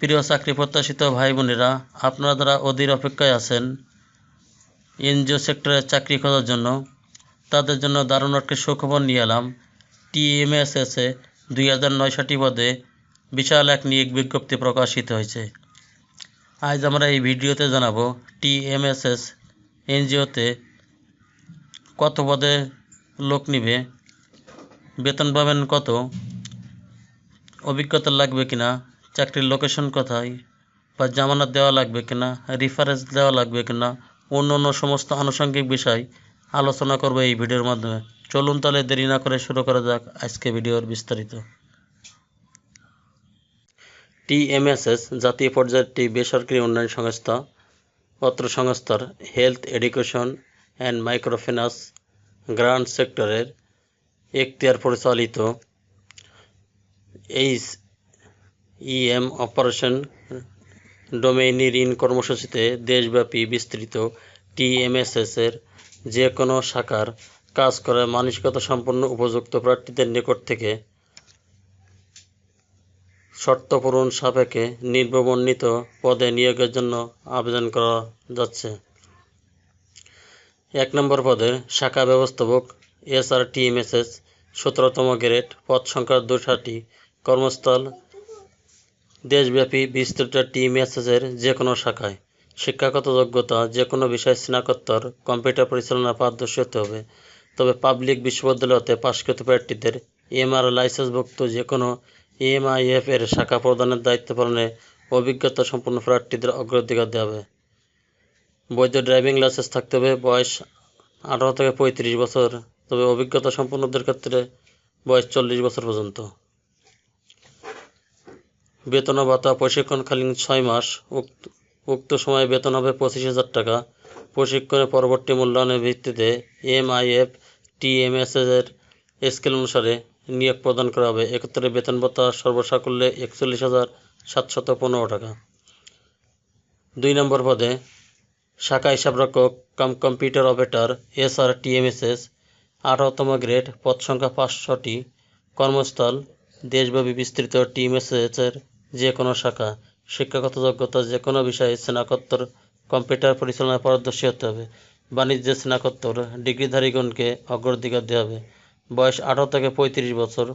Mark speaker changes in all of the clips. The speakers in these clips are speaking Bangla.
Speaker 1: প্রিয় চাকরি প্রত্যাশিত ভাই বোনেরা আপনারা যারা অধীর অপেক্ষায় আছেন এনজিও সেক্টরে চাকরি খোঁজার জন্য, তাদের জন্য দারুণ একটি সুখবর নিয়ে এলাম। টিএমএসএসে দুই হাজার নয়ষট্টি পদে বিশাল এক নিয়োগ বিজ্ঞপ্তি প্রকাশিত হয়েছে। আজ আমরা এই ভিডিওতে জানাব টিএমএসএস এনজিওতে কত পদে লোক নিবে, বেতন পাবেন কত, অভিজ্ঞতা লাগবে কিনা চাকরির লোকেশন কোথায়? বা জামানত দেওয়া লাগবে কিনা? রেফারেন্স দেওয়া লাগবে কিনা? অন্য অন্য সমস্ত আনুষঙ্গিক বিষয় আলোচনা করব এই ভিডিওর মাধ্যমে। চলুন তাহলে দেরি না করে শুরু করা যাক আজকে ভিডিওর বিস্তারিত। টিএমএসএস, জাতীয় পর্যায়ের বেসরকারি উন্নয়ন সংস্থা অত্র সংস্থার health education and microfinance grant সেক্টরের এখতিয়ার পরিচালিত এইচ ইএম অপারেশন ডোমেইনি ঋণ কর্মসূচিতে দেশব্যাপী বিস্তৃত টিএমএসএসের যে কোনো শাখার কাজ করে মানসিকতা সম্পন্ন উপযুক্ত প্রার্থীদের নিকট থেকে শর্ত পূরণ সাপেক্ষে নির্বর্ণিত পদে নিয়োগের জন্য আবেদন করা যাচ্ছে। এক নম্বর পদের শাখা ব্যবস্থাপক এসআরটিএমএসএস সতেরোতম গ্রেড পদ সংখ্যা দুশাটি কর্মস্থল দেশব্যাপী বিস্তৃত টিএমএসএসের যে কোনো শাখায় শিক্ষাগত যোগ্যতা যে কোনো বিষয় স্নাতকোত্তর, কম্পিউটার পরিচালনা, পারদর্শী হতে হবে। তবে পাবলিক বিশ্ববিদ্যালয়তে পাশকৃত প্রার্থীদের এমআর লাইসেন্সভুক্ত যে কোনো এমআইএফ এর শাখা প্রদানের দায়িত্ব পালনে অভিজ্ঞতা সম্পন্ন প্রার্থীদের অগ্রাধিকার দেওয়া হবে। বৈধ ড্রাইভিং লাইসেন্স থাকতে হবে, বয়স আঠারো থেকে পঁয়ত্রিশ বছর। তবে অভিজ্ঞতা সম্পন্নদের ক্ষেত্রে বয়স চল্লিশ বছর পর্যন্ত। বেতন ভাতা প্রশিক্ষণকালীন ছয় মাস, উক্ত সময়ে বেতন হবে পঁচিশ হাজার টাকা। প্রশিক্ষণের পরবর্তী মূল্যায়নের ভিত্তিতে এমআইএফ টিএমএসএস এর স্কেল অনুসারে নিয়োগ প্রদান করা হবে। একত্রে বেতন ভাতা সর্বসাকুল্যে একচল্লিশ হাজার সাতশত পনেরো টাকা। দুই নম্বর পদে শাখা হিসাবরক্ষক, cum computer operator, SR, TMSS, আঠারোতম গ্রেড, পদ সংখ্যা পাঁচশোটি। কর্মস্থল, দেশব্যাপী বিস্তৃত টিএমএসএসের যে কোনো শাখা, শিক্ষাগত যোগ্যতা যে কোনো বিষয়ে স্নাতকোত্তর, কম্পিউটার পরিচালনায় পারদর্শী হতে হবে। বাণিজ্যে স্নাতকোত্তর, ডিগ্রিধারীগণকে অগ্রাধিকার দেওয়া হবে। বয়স আঠারো থেকে পঁয়ত্রিশ বছর,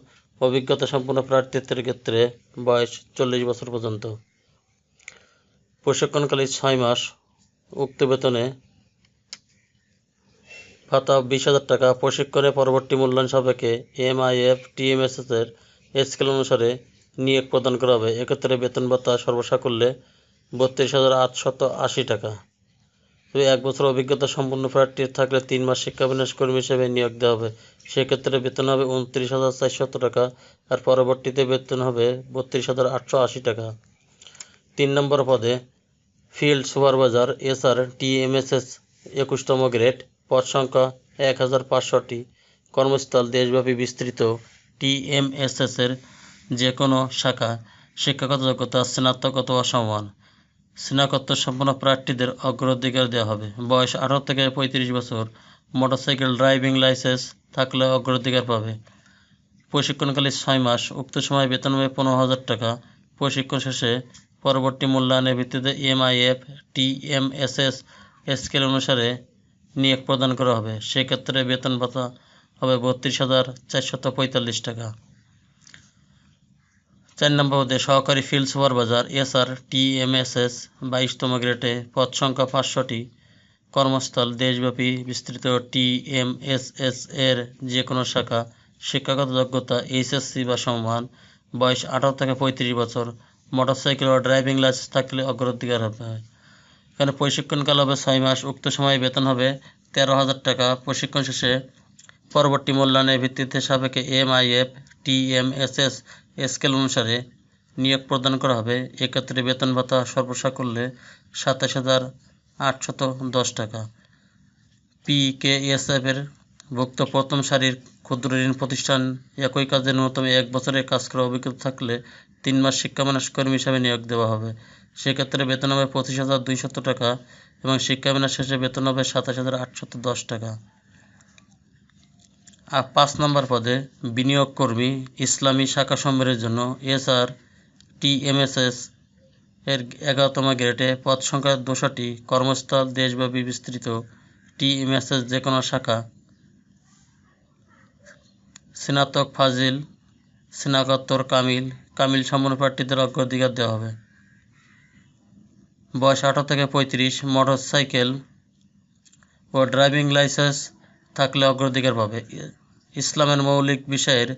Speaker 1: অভিজ্ঞতা সম্পন্ন প্রার্থীত্বের ক্ষেত্রে বয়স চল্লিশ বছর পর্যন্ত। প্রশিক্ষণকালী ছয় মাস, উক্ত বেতনে ভাতা বিশ হাজার টাকা। প্রশিক্ষণের পরবর্তী মূল্যায়ন সাপেক্ষে এমআইএফ, টিএমএসএস এর স্কেল অনুসারে নিয়োগ প্রদান করা হবে। এক্ষেত্রে বেতন ভাতা সর্বসাকুল্যে বত্রিশ হাজার আটশত আশি টাকা। তবে এক বছর অভিজ্ঞতা সম্পন্ন প্রার্থী থাকলে তিন মাস শিক্ষাবিন্যাস কর্মী হিসেবে নিয়োগ দেওয়া হবে। সেক্ষেত্রে বেতন হবে উনত্রিশ হাজার চারশত টাকা আর পরবর্তীতে বেতন হবে বত্রিশ হাজার আটশো আশি টাকা। তিন নম্বর পদে ফিল্ড সুপারভাইজার এসআর টিএমএসএস একুশতম গ্রেড পদ সংখ্যা এক হাজার পাঁচশোটি কর্মস্থল দেশব্যাপী বিস্তৃত টিএমএসএস এর যে কোনো শাখা, শিক্ষাগত যোগ্যতা স্নাতক অথবা সমান। স্নাতকোত্তর সম্পন্ন প্রার্থীদের অগ্রাধিকার দেওয়া হবে। বয়স আঠারো থেকে পঁয়ত্রিশ বছর। মোটরসাইকেল, ড্রাইভিং লাইসেন্স থাকলে অগ্রাধিকার পাবে। প্রশিক্ষণকালে ছয় মাস। উক্ত সময় বেতন হবে পনেরো হাজার টাকা। প্রশিক্ষণ শেষে পরবর্তী মূল্যায়নের ভিত্তিতে এমআইএফ, টিএমএসএস স্কেল অনুসারে নিয়োগ প্রদান করা হবে। সেক্ষেত্রে বেতন ভাতা হবে বত্রিশ হাজার চারশত পঁয়তাল্লিশ টাকা। চার নম্বর পদে সহকারী ফিল্ড সুপারভাইজার এসআর টিএমএসএস বাইশতম গ্রেডে পদ সংখ্যা পাঁচশোটি। কর্মস্থল দেশব্যাপী বিস্তৃত টিএমএসএস এর যে কোনো শাখা, শিক্ষাগত যোগ্যতা এইচএসসি বা সমান বয়স আঠারো থেকে পঁয়ত্রিশ বছর মোটরসাইকেল ও ড্রাইভিং লাইসেন্স থাকলে অগ্রাধিকার হবে। এখানে প্রশিক্ষণকাল হবে ছয় মাস, উক্ত সময়ে বেতন হবে তেরো হাজার টাকা। প্রশিক্ষণ শেষে পরবর্তী মূল্যায়নের ভিত্তিতে সাপেক্ষে এমআইএফ টিএমএসএস স্কেল অনুসারে নিয়োগ প্রদান করা হবে। এক্ষেত্রে বেতন ভাতা সর্বসাকুল্যে সাতাশ হাজার আটশত দশ টাকা। পিকেএসএফ এর ভুক্ত প্রথম সারির ক্ষুদ্র ঋণ প্রতিষ্ঠান একই কাজে ন্যূনতম এক বছরের কাজ করার অভিজ্ঞতা থাকলে তিন মাস শিক্ষামানস কর্মী হিসাবে নিয়োগ দেওয়া হবে। সেক্ষেত্রে বেতন হবে পঁচিশ হাজার দুইশত টাকা এবং শিক্ষাবিনাশ শেষে বেতন হবে সাতাশ হাজার আটশত দশ টাকা। পাঁচ নম্বর পদে বিনিয়োগ কর্মী ইসলামী শাখা সম্মেলনের জন্য এস এসআর টিএমএসএস এর এগারোতম গ্রেডে পদ সংখ্যা দুশোটি কর্মস্থল দেশব্যাপী বিস্তৃত টিএমএসএস যে কোনো শাখা। স্নাতক ফাজিল, স্নাতকোত্তর কামিল কামিল সম্পন্ন প্রার্থীদের অগ্রাধিকার দেওয়া হবে। বয়স আঠারো থেকে পঁয়ত্রিশ মোটর সাইকেল ও ড্রাইভিং লাইসেন্স থাকলে অগ্রাধিকার পাবে। ইসলামের মৌলিক বিষয়ের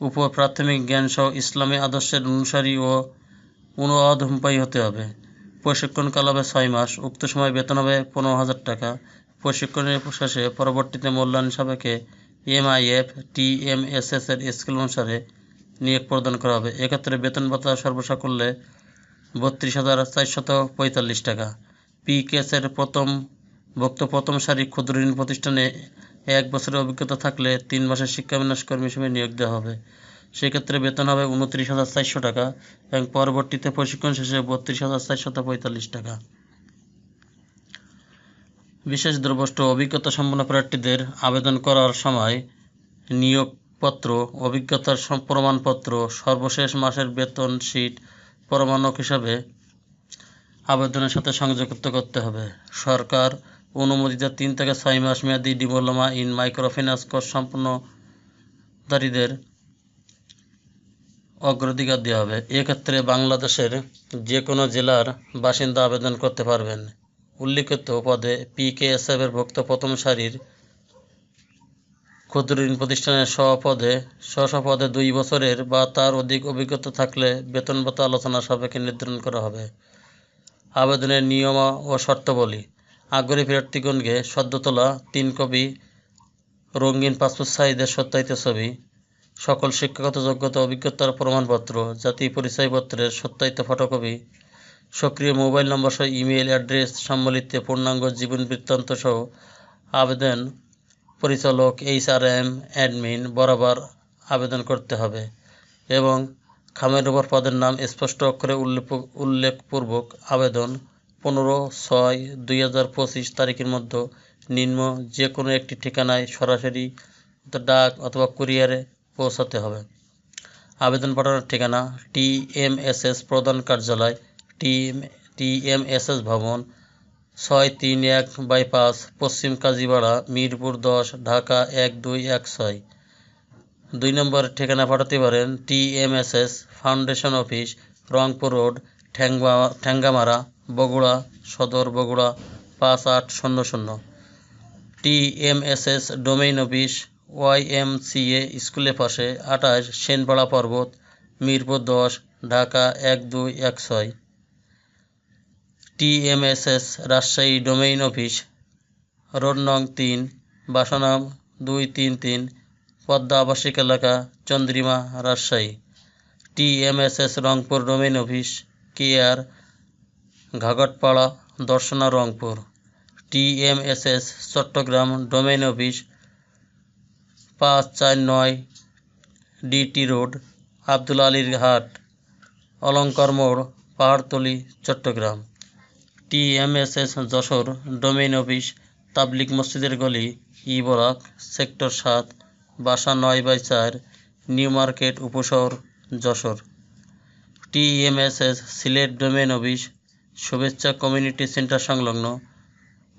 Speaker 1: উপর প্রাথমিক জ্ঞানসহ ইসলামী আদর্শের অনুসারী ও অনুবাদম্পায়ী হতে হবে। প্রশিক্ষণকাল হবে ছয় মাস, উক্ত সময় বেতন হবে পনেরো হাজার টাকা। প্রশিক্ষণের শেষে পরবর্তীতে মূল্যায়ন সাপেক্ষে এমআইএফ, টিএমএসএস এর স্কেল অনুসারে নিয়োগ প্রদান করা হবে। এক্ষেত্রে বেতন ভাতা সর্বসা করলে বত্রিশ হাজার চারশত পঁয়তাল্লিশ টাকা। পি কেসের প্রথম, ভুক্ত প্রথম সারি ক্ষুদ্র ঋণ প্রতিষ্ঠানে এক বছরের অভিজ্ঞতা থাকলে তিন মাসের শিক্ষাবিন্যাস কর্মী হিসেবে নিয়োগ দেওয়া হবে। সেক্ষেত্রে বেতন হবে উনত্রিশ হাজার চারশো টাকা এবং পরবর্তীতে প্রশিক্ষণ শেষে বত্রিশ হাজার চারশত পঁয়তাল্লিশ টাকা। বিশেষ দ্রবষ্ট অভিজ্ঞতা সম্পন্ন প্রার্থীদের আবেদন করার সময় নিয়োগপত্র, অভিজ্ঞতার প্রমাণপত্র, সর্বশেষ মাসের বেতন শীট, প্রমাণক হিসাবে আবেদনের সাথে সংযুক্ত করতে হবে। সরকার অনুমোদিত তিন থেকে ছয় মাস মেয়াদী ডিপ্লোমা ইন মাইক্রোফিন্যান্স কোর্স সম্পন্নকারীদের অগ্রাধিকার দেওয়া হবে। এক্ষেত্রে বাংলাদেশের যে কোনো জেলার বাসিন্দা আবেদন করতে পারবেন। উল্লিখিত পদে পিকেএসএফ এর ভুক্ত প্রথম সারির ক্ষুদ্র ঋণ প্রতিষ্ঠানের সহপদে স্ব পদে দুই বছরের বা তার অধিক অভিজ্ঞতা থাকলে বেতন ভাতা আলোচনা সাপেক্ষে নির্ধারণ করা হবে। আবেদনের নিয়ম ও শর্তাবলী। আগ্রহী প্রার্থীগণকে সদ্য তোলা তিন কপি রঙিন পাসপোর্ট সাইজের সত্যায়িত ছবি, সকল শিক্ষাগত যোগ্যতা, অভিজ্ঞতার প্রমাণপত্র জাতীয় পরিচয়পত্রের সত্যায়িত ফটোকপি, সক্রিয় মোবাইল নম্বর সহ ইমেল অ্যাড্রেস, সম্বলিত পূর্ণাঙ্গ জীবন বৃত্তান্ত সহ আবেদন পরিচালক এইচ আর এম অ্যাডমিন বরাবর আবেদন করতে হবে এবং খামের উপর পদের নাম স্পষ্ট অক্ষরে উল্লেখ উল্লেখপূর্বক আবেদন পনেরো ছয় দুই হাজার পঁচিশ তারিখের মধ্যে নিম্ন যে কোনো একটি ঠিকানায় সরাসরি ডাক অথবা কুরিয়ারে পৌঁছাতে হবে। আবেদন পাঠানোর ঠিকানা টি এম এস এস প্রধান কার্যালয় টি টি এম এস এস ভবন, ছয় তিন এক বাইপাস পশ্চিম কাজীপাড়া, মিরপুর দশ, ঢাকা এক দুই এক ছয়। দুই নম্বর ঠিকানা পাঠাতে পারেন T M S S foundation office, Rangpur road ঠ্যাঙ্গা Thengamara Bogura, Sadar Bogura, পাঁচ আট শূন্য শূন্য। T M S S domain office, Y M C A স্কুলের পাশে আঠাশ সেনপাড়া পর্বত, মিরপুর দশ, ঢাকা এক দুই এক ছয়। TMSS Rajshahi domain office, road নং তিন, বাসানাম দুই তিন তিন, পদ্মা আবাসিক এলাকা, Chandrima, Rajshahi. TMSS Rangpur domain office care Ghagatpara Darshana Rangpur. TMSS Chattogram, domain office, পাঁচ চার নয় ডিটি রোড, আব্দুল আলীর ঘাট, অলঙ্কার মোড়, Pahartali, Chattogram. TMSS Jashore, domain office, তাবলিক মসজিদের গলি ই বরাক সেক্টর সাত, বাসা নয় বাই চার, new market, Upashahar, Jashore. TMSS Sylhet domain office Shuvechchha community centre সংলগ্ন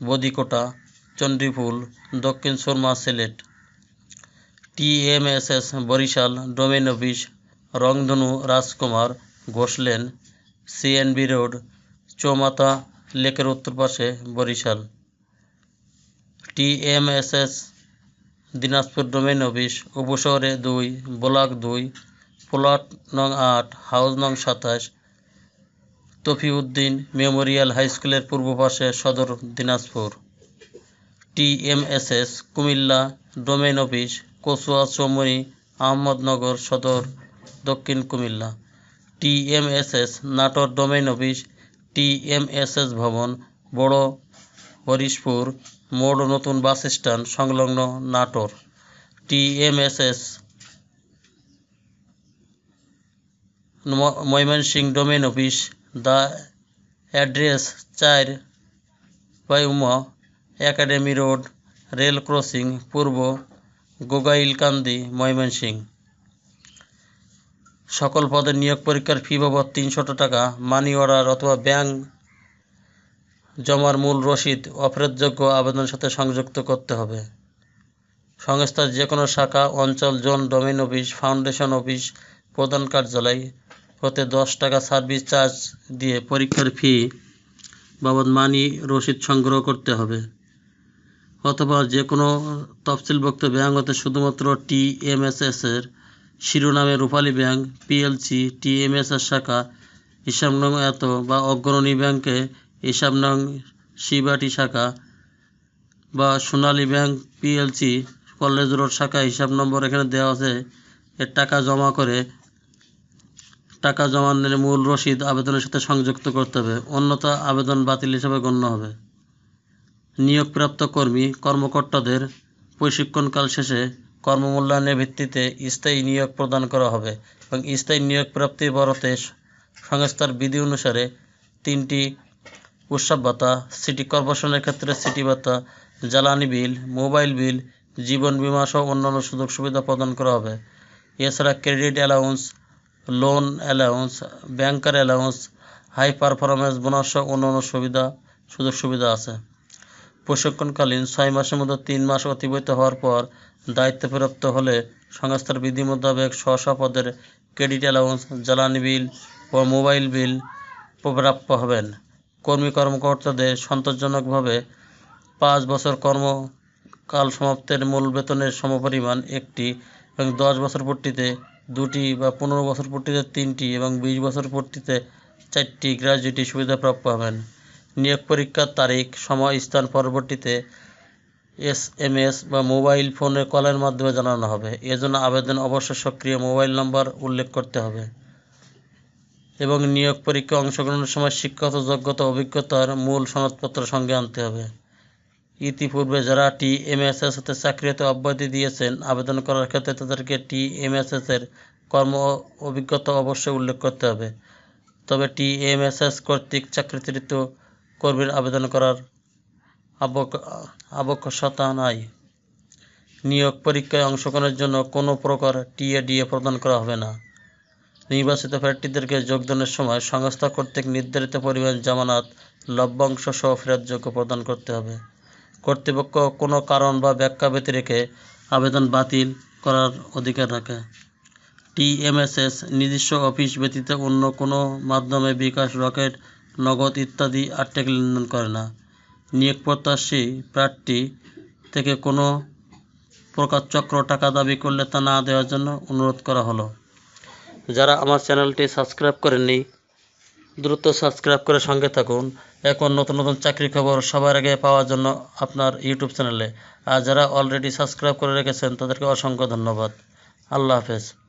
Speaker 1: Badikota, Chandipul, Dakshin Surma Sylhet. TMSS Barishal domain office, Rangdhanu Rajkumar ঘোষলেন CNB road, Chowmatha, লেকের উত্তর পাশে Barishal. TMSS Dinajpur domain office, উপশহরে দুই, ব্লক দুই, প্লট নং আট, হাউস নং সাতাশ তফিউদ্দিন মেমোরিয়াল হাই স্কুলের পূর্ব পাশে Sadar Dinajpur. TMSS, Cumilla, domain office Kachua Chowmoni Ahmadnagar Sadar, Dakshin Cumilla. TMSS, Natore domain office, TMSS ভবন, বড় হরিশপুর, মোড় নতুন বাস স্ট্যান্ড সংলগ্ন Natore. TMSS Mymensingh domain office the address চার বায়ুমা একাডেমি রোড, রেল ক্রসিং পূর্ব গোগাইলকান্দি ময়মনসিং সকল পদে নিয়োগ পরীক্ষার ফি বাবদ তিনশো টাকা, মানি অর্ডার অথবা ব্যাংক জমার মূল রসিদ, অফেরতযোগ্য আবেদনের সাথে সংযুক্ত করতে হবে। সংস্থার যে কোনো শাখা, অঞ্চল, zone, domain office, foundation office, প্রধান কার্যালয় হতে দশ টাকা সার্ভিস চার্জ দিয়ে পরীক্ষার ফি বাবদ মানি, রসিদ সংগ্রহ করতে হবে। অথবা যে কোনো তফসিলভুক্ত ব্যাংক হতে শুধুমাত্র টিএমএসএস এর শিরোনামে রূপালী ব্যাংক পিএলসি টিএমএসএস শাখা হিসাব নং এত বা অগ্রণী ব্যাংকে হিসাব নং শিবাটি শাখা বা Sonali bank PLC college road শাখা, হিসাব নম্বর এখানে দেওয়া আছে। এর টাকা জমা করে টাকা জমানোর মূল রসিদ আবেদনের সাথে সংযুক্ত করতে হবে। অন্যথা আবেদন বাতিল হিসাবে গণ্য হবে। নিয়োগপ্রাপ্ত কর্মী, কর্মকর্তাদের প্রশিক্ষণকাল শেষে কর্মমূল্যায়নের ভিত্তিতে স্থায়ী নিয়োগ প্রদান করা হবে এবং স্থায়ী নিয়োগ প্রাপ্তির বরতে সংস্থার বিধি অনুসারে তিনটি উৎসব ভাতা, সিটি কর্পোরেশনের ক্ষেত্রে সিটি ভাতা, জ্বালানি বিল, মোবাইল বিল, জীবন বিমা সহ অন্যান্য সুযোগ সুবিধা প্রদান করা হবে। এছাড়া credit allowance loan allowance banker allowance high performance bonus সহ অন্যান্য সুবিধা, সুযোগ সুবিধা আছে। প্রশিক্ষণকালীন ছয় মাসের মধ্যে তিন মাস অতিবাহিত হওয়ার পর দায়িত্বপ্রাপ্ত হলে সংস্থার বিধি মোতাবেক স্ব ক্রেডিট অ্যালাউন্স জ্বালানি বিল ও মোবাইল বিল প্রাপ্য হবেন। কর্মী কর্মকর্তাদের সন্তোষজনকভাবে পাঁচ বছর কর্মকাল সমাপ্তের মূল বেতনের সমপরিমাণ একটি এবং দশ বছর পূর্তিতে দুটি বা পনেরো বছর পূর্তিতে তিনটি এবং বিশ বছর পূর্তিতে চারটি গ্র্যাজুইটি সুবিধা প্রাপ্য হবেন। নিয়োগ পরীক্ষার তারিখ, সময়, স্থান পরবর্তীতে এস এম এস বা মোবাইল ফোনে কলের মাধ্যমে জানানো হবে। এজন্য আবেদন অবশ্যই সক্রিয় মোবাইল নম্বর উল্লেখ করতে হবে। এবং নিয়োগ পরীক্ষায় অংশগ্রহণের সময় শিক্ষাগত যোগ্যতা, অভিজ্ঞতার মূল সনদপত্র সঙ্গে আনতে হবে। ইতিপূর্বে যারা টি এমএসএস হতে চাকরিতে অব্যাহতি দিয়েছেন, আবেদন করার ক্ষেত্রে তাদেরকে টি এমএসএস এর কর্ম অভিজ্ঞতা অবশ্যই উল্লেখ করতে হবে। তবে টি এমএসএস কর্তৃক চাকরিচ্যুত কর্মীর আবেদন করার আবক- আবশ্যকতা নাই। নিয়োগ পরীক্ষায় অংশগ্রহণের জন্য কোনো প্রকার টিএডিএ প্রদান করা হবে না। নির্বাচিত প্রার্থীদেরকে যোগদানের সময় সংস্থা কর্তৃক নির্ধারিত পরিমাণ জামানত লভ্যাংশ সহ ফেরতযোগ্য প্রদান করতে হবে। কর্তৃপক্ষ কোনো কারণ বা ব্যাখ্যা ব্যতিরেকে আবেদন বাতিল করার অধিকার রাখে। টিএমএসএস নিজস্ব অফিস ব্যতীত অন্য কোনো মাধ্যমে বিকাশ, রকেট, নগদ ইত্যাদি আর্থিক লেনদেন করে না। নিয়োগ প্রত্যাশী প্রার্থী থেকে কোনো প্রকার চক্র টাকা দাবি করলে তা না দেওয়ার জন্য অনুরোধ করা হলো। যারা আমার চ্যানেলটি সাবস্ক্রাইব করেননি, দ্রুত সাবস্ক্রাইব করে সঙ্গে থাকুন। এখন নতুন নতুন চাকরির খবর সবার আগে পাওয়ার জন্য আপনার ইউটিউব চ্যানেলে আর যারা অলরেডি সাবস্ক্রাইব করে রেখেছেন, তাদেরকে অসংখ্য ধন্যবাদ। আল্লাহ হাফেজ।